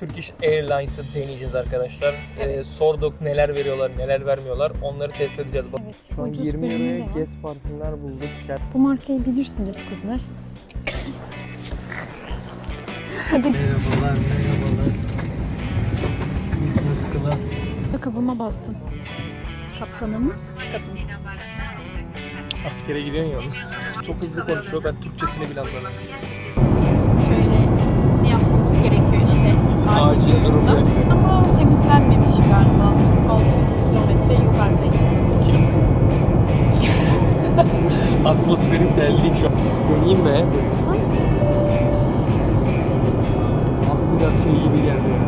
Turkish Airlines'ı deneyeceğiz arkadaşlar. Ee, sorduk neler veriyorlar, neler vermiyorlar. Onları test edeceğiz. Evet, Şu an ucuz 20 bölümü liraya. Guess parfümler bulduk. Bu markayı bilirsiniz kızlar. Hadi Merhabalar, merhabalar. Business class. kabıma bastım. Kaptanımız kadın. Askere gidiyorsun ya. Çok hızlı konuşuyor. Ben Türkçesini bile anlamadım. Acil, Acil durum durumda. Ama temizlenmemiş galiba. 600 kilometre yukarıdayız. Atmosferi deldik şu an. Döneyim mi? Ay. Adı biraz şey gibi geldi ya.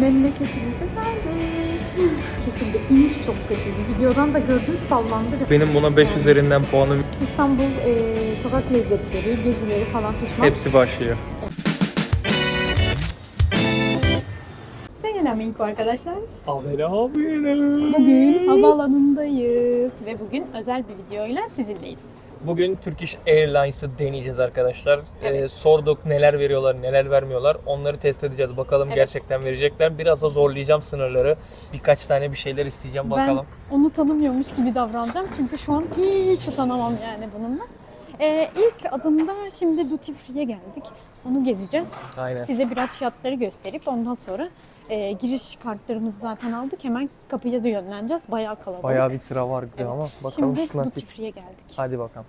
Memleketimize geldik. şekilde iniş çok kötüydü. Videodan da gördünüz sallandı. Benim buna 5 üzerinden puanım İstanbul e, sokak lezzetleri, gezileri falan fişman. hepsi başlıyor. Selamünaleyküm arkadaşlar. Abi. Bugün havaalanındayız ve bugün özel bir videoyla sizinleyiz. Bugün Turkish Airlines'ı deneyeceğiz arkadaşlar. Evet. Ee, sorduk neler veriyorlar, neler vermiyorlar. Onları test edeceğiz. Bakalım Evet. gerçekten verecekler. Biraz da zorlayacağım sınırları. Birkaç tane bir şeyler isteyeceğim bakalım. Ben onu tanımıyormuş gibi davranacağım çünkü şu an hiç utanamam yani bununla. Ee, ilk adımda şimdi Duty Free'ye geldik. Onu gezeceğiz. Aynen. Size biraz fiyatları gösterip ondan sonra e, giriş kartlarımızı zaten aldık. Hemen kapıya da yönleneceğiz. Bayağı kalabalık. Bayağı bir sıra vardı Evet. ama bakalım Şimdi Duty nasip. Free'ye geldik. Hadi bakalım.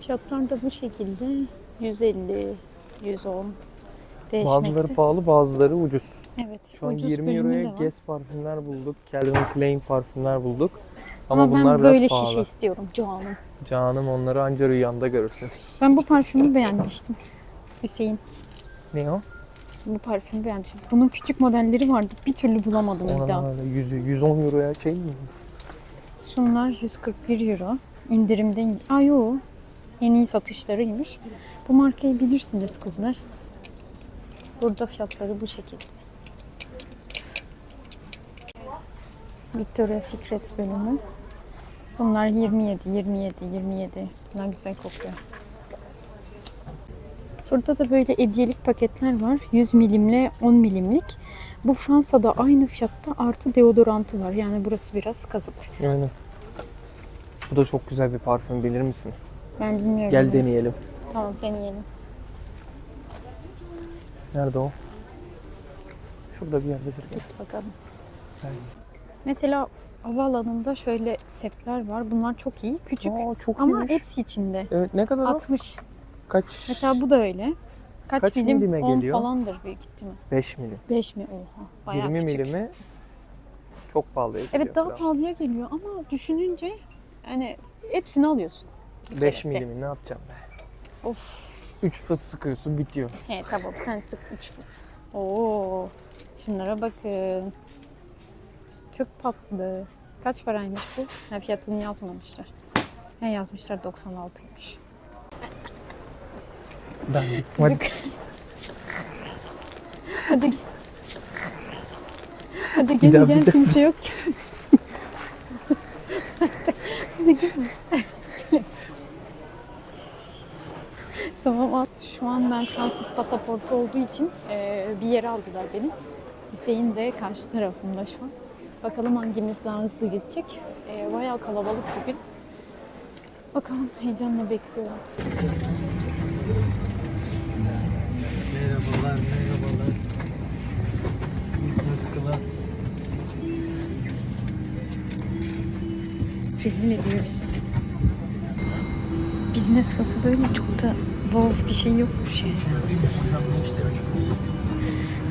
Fiyatlar da bu şekilde. 150, 110 değişmekte. Bazıları pahalı, bazıları ucuz. Evet. Şu an ucuz 20 bölümü euroya. Guess parfümler bulduk. Calvin Klein parfümler bulduk. Ama, Ama, bunlar ben biraz böyle pahalı. şişe istiyorum canım. Canım onları anca rüyanda görürsün. Ben bu parfümü beğenmiştim. Hüseyin. Ne o? Bu parfümü beğenmiştim. Bunun küçük modelleri vardı. Bir türlü bulamadım bir daha. Öyle 100, 110 euroya şey mi? Şunlar 141 euro. İndirimde. in- Aa yo. En iyi satışlarıymış. Bu markayı bilirsiniz kızlar. Burada fiyatları bu şekilde. Victoria's Secret bölümü. Bunlar 27, 27, 27. Bunlar güzel kokuyor. Şurada da böyle hediyelik paketler var. 100 milimle 10 milimlik. Bu Fransa'da aynı fiyatta artı deodorantı var. Yani burası biraz kazık. Aynen. Bu da çok güzel bir parfüm bilir misin? Ben bilmiyorum. Gel deneyelim. Tamam deneyelim. Nerede o? Şurada bir yerdedir. Git bakalım. Gelsin. Mesela havaalanında şöyle setler var. Bunlar çok iyi. Küçük. Aa, çok Ama iyiymiş. hepsi içinde. Evet ne kadar o? 60. Kaç? Mesela bu da öyle. Kaç, Kaç milim? milime 10 geliyor? falandır büyük ihtimal. 5 milim. 5 mi? Oha. Bayağı 20 küçük. milimi çok pahalıya geliyor. Evet daha biraz. pahalıya geliyor ama düşününce yani hepsini alıyorsun. bir 5 kerede. milimi ne yapacağım be? Of. 3 fıs sıkıyorsun bitiyor. He tamam sen sık 3 fıs. Oo. Şunlara bakın. Çok tatlı. Kaç paraymış bu? Ha, fiyatını yazmamışlar. He yazmışlar 96'ymış. Ben gittim hadi. Hadi git. Hadi gel gel kimse yok. Hadi gel. tamam. Şu an ben Fransız pasaportu olduğu için e, bir yere aldılar beni. Hüseyin de karşı tarafımda şu an. Bakalım hangimiz daha hızlı gidecek. E, bayağı kalabalık bugün. Bakalım heyecanla bekliyorum. Merhabalar, merhabalar. Business class. Rezil ediyor bizi. Business class'ı böyle çok da wow bir şey yokmuş yani.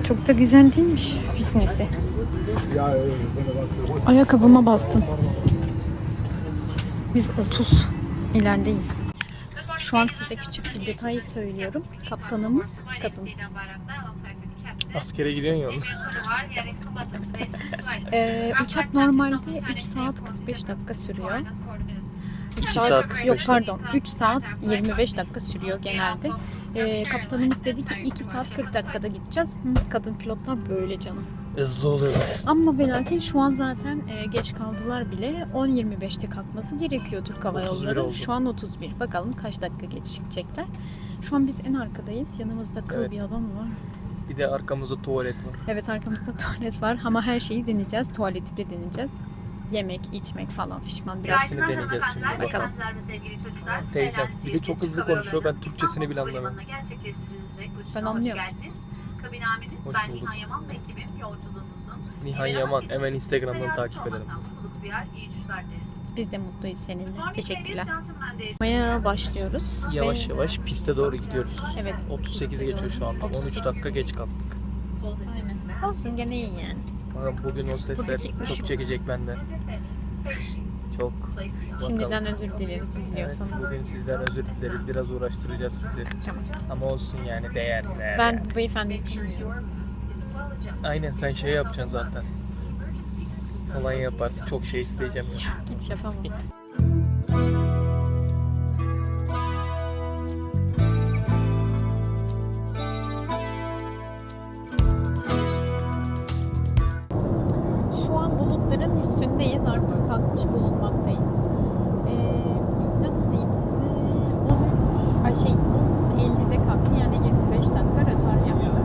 Çok da güzel değilmiş fitness'i. Ayakkabıma bastım. Biz 30 ilerideyiz. Şu an size küçük bir detay söylüyorum. Kaptanımız kadın. Askere gidiyorsun ya. Ee, uçak normalde 3 saat 45 dakika sürüyor. 2 Üç saat 45 Yok pardon 3 saat 25 dakika sürüyor genelde. Ee, kaptanımız dedi ki 2 saat 40 dakikada gideceğiz. Hı, kadın pilotlar böyle canım. Hızlı oluyor. Ama ve lakin şu an zaten e, geç kaldılar bile. 10.25'te kalkması gerekiyor Türk Hava 31 Yolları. oldu. Şu an 31. Bakalım kaç dakika geçecekler. Şu an biz en arkadayız. Yanımızda kıl Evet. bir adam var. Bir de arkamızda tuvalet var. Evet arkamızda tuvalet var ama her şeyi deneyeceğiz. Tuvaleti de deneyeceğiz. Yemek, içmek falan fişman biraz. Hepsini deneyeceğiz şimdi. Bakalım. Teyzem bir de çok hızlı konuşuyor. Ben Türkçesini bile anlamıyorum. Ben anlıyorum. Hoş Ben bulduk. Nihan Yaman ve ekibim yolculuğunuzun Nihan Yaman. Hemen Instagram'dan takip edelim. mutluluk duyar, iyi düşler dileriz. Biz de mutluyuz seninle. Teşekkürler. Maya başlıyoruz. Yavaş Ve- yavaş piste doğru gidiyoruz. Evet. 38'i geçiyor şu anda. 13 dakika geç kaldık. Aynen. Olsun gene iyi yani. Bugün hostesler Buradaki çok ışık- çekecek benden. Çok. Şimdiden özür dileriz Evet, izliyorsanız. bugün sizden özür dileriz. Biraz uğraştıracağız sizi. Tamam. Ama olsun yani değer. değer Ben beyefendiyi tanımıyorum. Aynen sen şey yapacaksın zaten. Kolay yaparsın. Çok şey isteyeceğim ya. Hiç yapamam. Üstündeyiz. Artık kalkmış bulunmaktayız. Ee, nasıl diyeyim size? 13, ay şey 10.50'de kalktı. Yani 25 dakika rötar yaptı.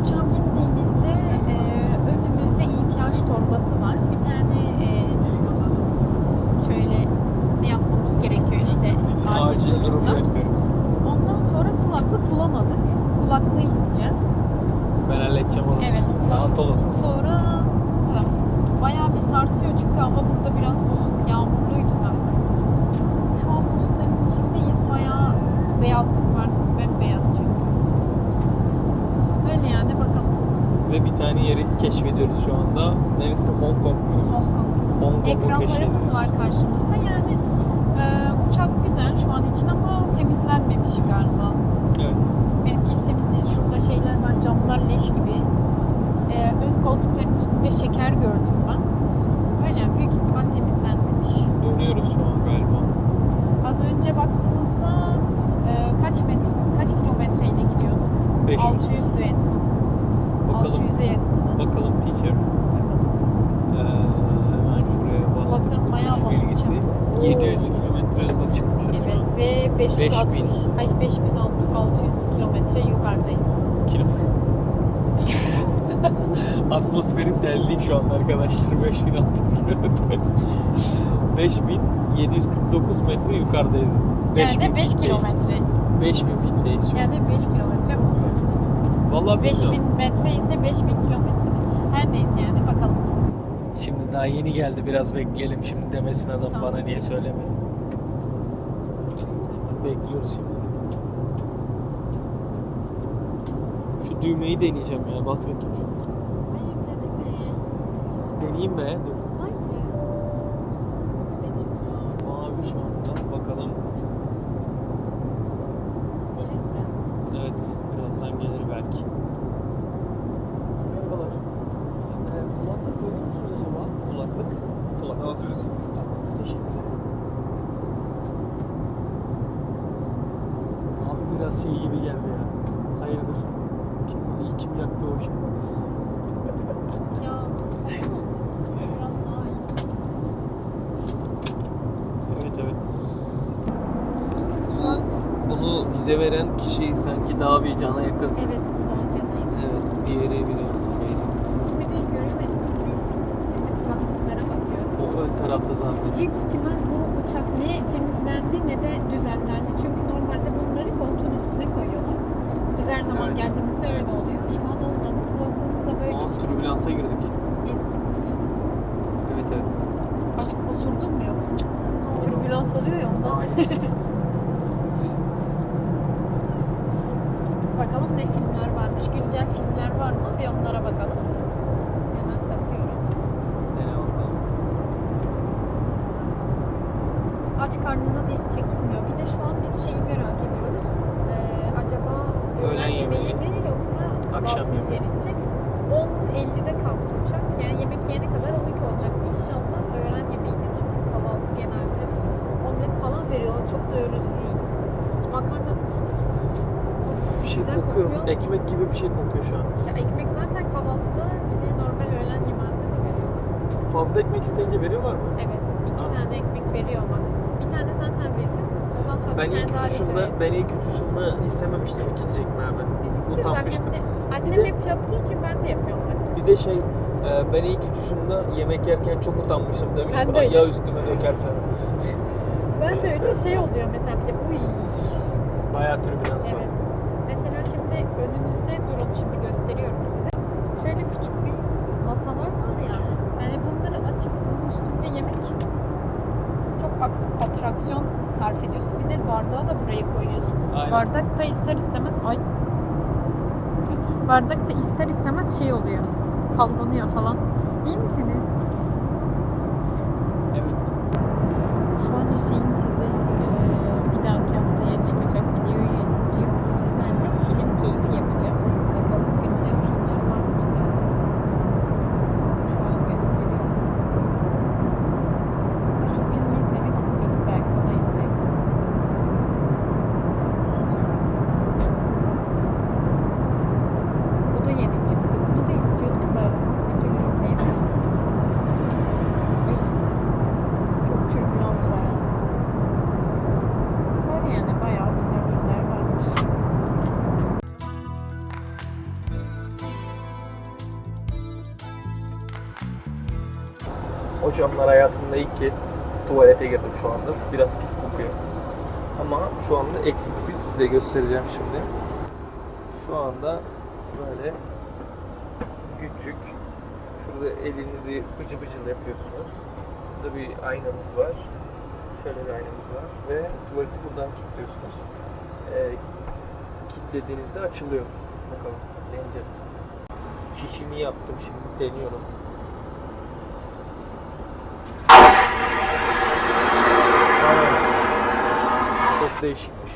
Uçağa bindiğimizde e, önümüzde ihtiyaç torbası var. Bir tane e, şöyle ne yapmamız gerekiyor işte acil, durumda. Ondan sonra kulaklık bulamadık. Kulaklığı isteyeceğiz. Ben halledeceğim onu. Evet. Rahat olun. Sonra bayağı bir sarsıyor çünkü hava burada biraz bozuk. Yağmurluydu zaten. Şu an bulutların içindeyiz. Bayağı beyazlık var. Bembeyaz çünkü. Öyle yani bakalım. Ve bir tane yeri keşfediyoruz şu anda. Neresi? Hong Kong mu? Hong Kong. Hong Ekranlarımız var karşımızda. Yani e, uçak güzel şu an için ama temizlenmemiş galiba. Evet. Benimki hiç temiz değil. Şurada şeyler var, camlar leş gibi. E, ön koltukların üstünde şeker gördüm ben. Öyle büyük ihtimal temizlenmemiş. Dönüyoruz şu an galiba. Az önce baktığımızda e, kaç metre, kaç kilometreyle gidiyorduk? 500. 600'dü en son. Bakalım. 600'e yakındı. Bakalım teacher. Bakalım. Ee, hemen şuraya bastık. Kulaklarım bayağı basınç bilgisi. yaptı. 700 kilometre hızla çıkmışız şu Evet ve 560, 5000. ay 5600 kilometre yukarıdayız. Kilo. Atmosferin deldik şu an arkadaşlar. 5600 kilometre. 5749 metre yukarıdayız. Yani 5 fitteyiz. kilometre. 5000 fitteyiz şu an. Yani 5 kilometre Vallahi 5000 bilmiyorum. metre ise 5000 kilometre. Her neyse yani bakalım. Şimdi daha yeni geldi biraz bekleyelim şimdi demesin adam Tamam. bana niye söylemedi. Bekliyoruz şimdi. Şu düğmeyi deneyeceğim ya bas bakayım. Hayır deneme. Deneyeyim be. Dur. Hayır. Deneme. Mavi şu anda bakalım. Gelir biraz. Evet birazdan gelir belki. Merhabalar. Ee, kulaklık veriyor musunuz acaba? Kulaklık. Kulaklık. Dağıtıyoruz. Tamam teşekkür ederim. Abi biraz şey gibi geldi ya. Hayırdır? Kim, kim yaktı o şey? Ya. biraz daha iyisin. Evet evet. Güzel. Bunu bize veren kişi sanki daha bir cana yakın. Evet bu daha canlıyım. Evet, diğeri biraz şeydi. İsmini göremedim. Şimdi kulaklıklara bakıyoruz. O ön tarafta zaten. Büyük ihtimal bu uçak ne temizlendi ne de düzenlendi. Çünkü normalde bunları koltuğun üstüne koyuyorlar. Biz her zaman Evet. geldiğimizde öyle Evet. oluyor. Şu an olmadı. Kulaklığımız da böyle Türbülansa girdik. eski tip. Evet evet. Başka osurdun mu yoksa? Türbülans oluyor ya ondan. Bakalım ne filmler varmış güncel filmler var mı? Bir onlara bakalım. Hemen takıyorum. Dene bakalım. Aç karnına da hiç çekilmiyor. Bir de şu an biz şeyi merak ediyoruz. Ee, acaba öğlen Öğlen yemeği yemeği mi yoksa Akşam kahvaltı mı yemeği. verilecek? 10.50'de kalktı uçak. Yani yemek yiyene kadar 12 olacak. İnşallah öğlen yemeğidir. Çünkü kahvaltı genelde omlet falan veriyor. Çok doyurucu değil. Makarna of, Bir şey güzel kokuyor. kokuyor. Ekmek gibi bir şey kokuyor şu an. Ya ekmek zaten kahvaltıda bir de normal öğlen yemeğinde de veriyor. Fazla ekmek isteyince veriyorlar mı? Evet. iki Ha. tane ekmek veriyor maksimum. Bir tane zaten veriyor. Sonra Ben ilk uçuşumda, ben ilk uçuşumda istememiştim ikinci ekmeği ben. Biz. Utanmıştım. Annem de- hep yaptığı için ben de yapıyorum artık. Bir de şey, e, ben ilk uçuşumda yemek yerken çok utanmıştım demiştim. Ben de öyle. ya üstüme dökersen. Ben de öyle şey oluyor mesela bir de uy. Bayağı türbülans var. Evet. Mesela şimdi önümüzde durun şimdi gösteriyorum size. Şöyle küçük bir masalar var ya. Yani bunları açıp bunun üstünde yemek atraksiyon sarf ediyorsun. Bir de bardağı da buraya koyuyorsun. Aynen. Bardakta ister istemez ay bardakta ister istemez şey oluyor. Sallanıyor falan. İyi misiniz? Evet. Şu an Hüseyin size Hocamlar hayatımda ilk kez tuvalete girdim şu anda. Biraz pis kokuyor. Ama şu anda eksiksiz size göstereceğim şimdi. Şu anda böyle küçük. Şurada elinizi bıcı bıcıl yapıyorsunuz. Burada bir aynamız var. Şöyle bir aynamız var. Ve tuvaleti buradan kilitliyorsunuz. Ee, kilitlediğinizde açılıyor. Bakalım deneyeceğiz. Şişimi yaptım şimdi deniyorum. Çok değişikmiş.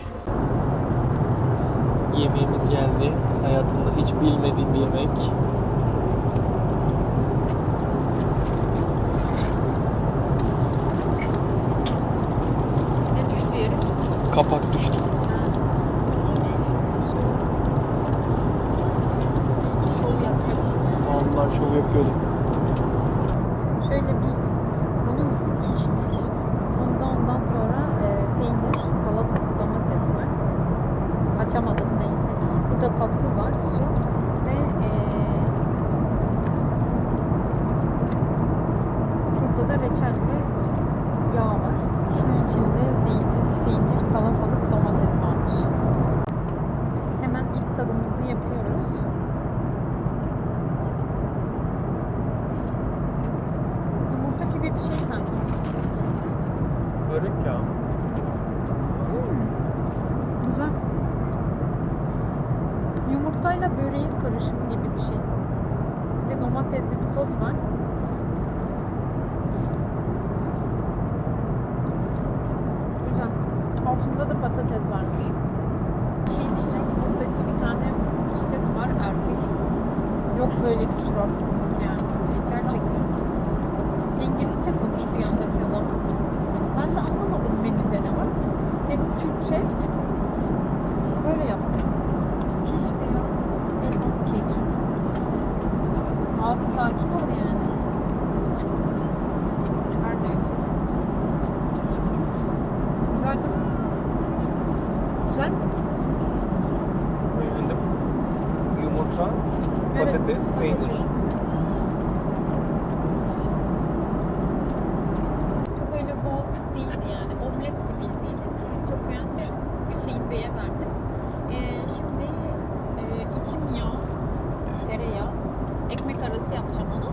Yemeğimiz geldi. Hayatımda hiç bilmediğim bir yemek. Ne düştü yere? Kapak düştü. Şov yapacak. Vallahi şov yapıyordum. Şöyle bir bunun ismi kişmiş. Onda ondan sonra e, peynir, salata, domates var. Açamadım neyse. Burada tatlı var, su ve e, şurada da reçelli yağ var. Şunun içinde zeytin, peynir, salatalık, domates varmış. Hemen ilk tadımızı yapıyoruz. Yumurta gibi bir şey sanki. Börek ya. Güzel. Yumurtayla böreğin karışımı gibi bir şey. Bir de domatesli bir sos var. Güzel. Altında da patates varmış. Şey diyeceğim. Buradaki bir tane istes var erkek. Yok böyle bir suratsızlık yani. Gerçekten. İngilizce konuştu yandaki adam. Ben de anlamadım menüde ne var. Hep Türkçe. Böyle yaptım. Keşke ya. Elma kek. Abi sakin ol yani. Her neyse. Güzel değil mi? Güzel mi? Beğendim. Yumurta, Evet, patates. Çok öyle bol değildi yani. Omletti bildiğiniz. Çok beğendim. Hüseyin Bey'e verdim. Ee, şimdi e, içim yağ, tereyağı, ekmek arası yapacağım onu.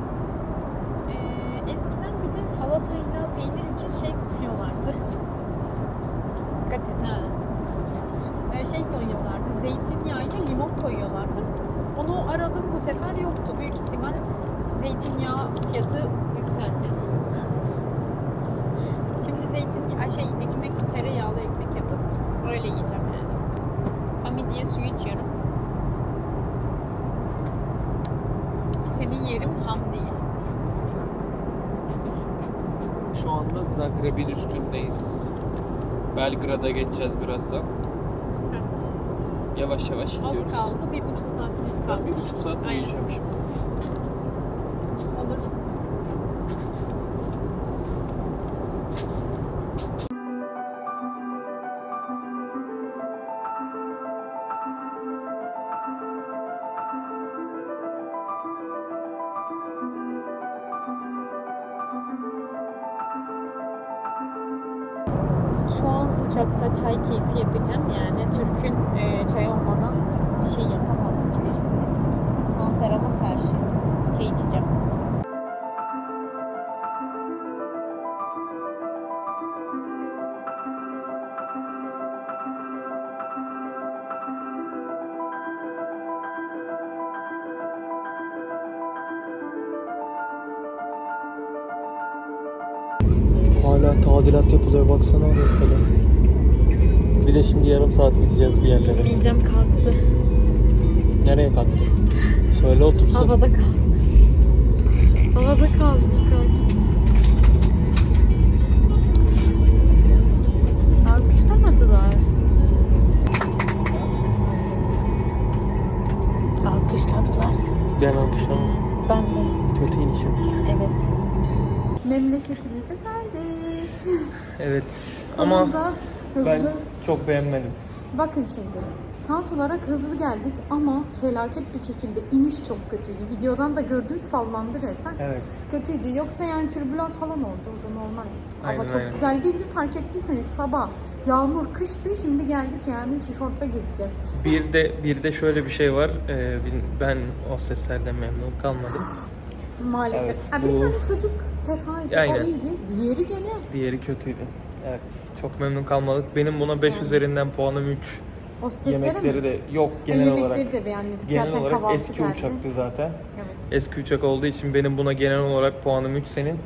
Ee, eskiden bir de salatayla peynir için şey koyuyorlardı. Dikkat et ha. Ee, şey koyuyorlardı. Zeytinyağıyla limon koyuyorlardı. oldu. Büyük ihtimal zeytinyağı fiyatı yükseldi. Şimdi zeytinyağı, şey ekmek, tereyağlı ekmek yapıp öyle yiyeceğim yani. Hamidiye suyu içiyorum. Seni yerim Hamdiye. Şu anda Zagreb'in üstündeyiz. Belgrad'a geçeceğiz birazdan. Evet. Yavaş yavaş gidiyoruz. Az kaldı. Bir buçuk saatimiz kaldı. Ben bir buçuk saat Aynen. uyuyacağım şimdi. Olur. Şey yapamaz bilirsiniz. Manzarama karşı çay içeceğim. Hala tadilat yapılıyor baksana mesela. Bir de şimdi yarım saat gideceğiz bir yerlere. Midem kalktı. Nereye kalktı? Söyle otursun. Havada kaldı. Havada kaldı. Alkışlamadılar. Alkışladılar. Ben alkışlamam. Ben de. Kötü inişim. Evet. Memleketimize geldik. Evet ama Sonunda hızlı. ben çok beğenmedim. Bakın şimdi. Saat olarak hızlı geldik ama felaket bir şekilde iniş çok kötüydü. Videodan da gördüğünüz sallandı resmen. Evet. Kötüydü. Yoksa yani türbülans falan oldu. O da normal. Aynen, Hava çok aynen. güzel değildi. Fark ettiyseniz sabah yağmur, kıştı. Şimdi geldik yani çiftlikte gezeceğiz. Bir de bir de şöyle bir şey var. Ee, ben o seslerden memnun kalmadım. Maalesef. Evet, ha, bir bu- tane çocuk sefaydı. Aynen. O iyiydi. Diğeri gene Diğeri kötüydü. Evet. Çok memnun kalmadık. Benim buna 5 Yani. üzerinden puanım 3. hostesleri Yemekleri mi? de yok genel yemekleri olarak. de beğenmedik. Genel Zaten olarak eski geldi. uçaktı zaten. Evet. Eski uçak olduğu için benim buna genel olarak puanım 3 senin.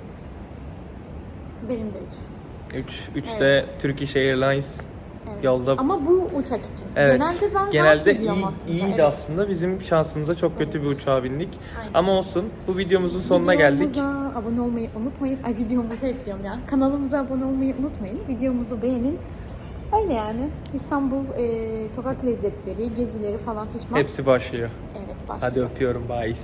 Benim de üç. 3 3 Evet. de Turkish Airlines Evet. yolda Ama bu uçak için. Evet. Genelde ben Genelde iyi, aslında. iyiydi Evet. aslında. Bizim şansımıza çok kötü bir uçağa bindik. Aynen. Ama olsun. Bu videomuzun sonuna geldik. Videomuza abone olmayı unutmayın. Ay videomuza hep diyorum ya. Kanalımıza abone olmayı unutmayın. Videomuzu beğenin. Öyle yani. İstanbul e, sokak lezzetleri, gezileri falan fişman. Hepsi başlıyor. Evet başlıyor. Hadi öpüyorum. Bye.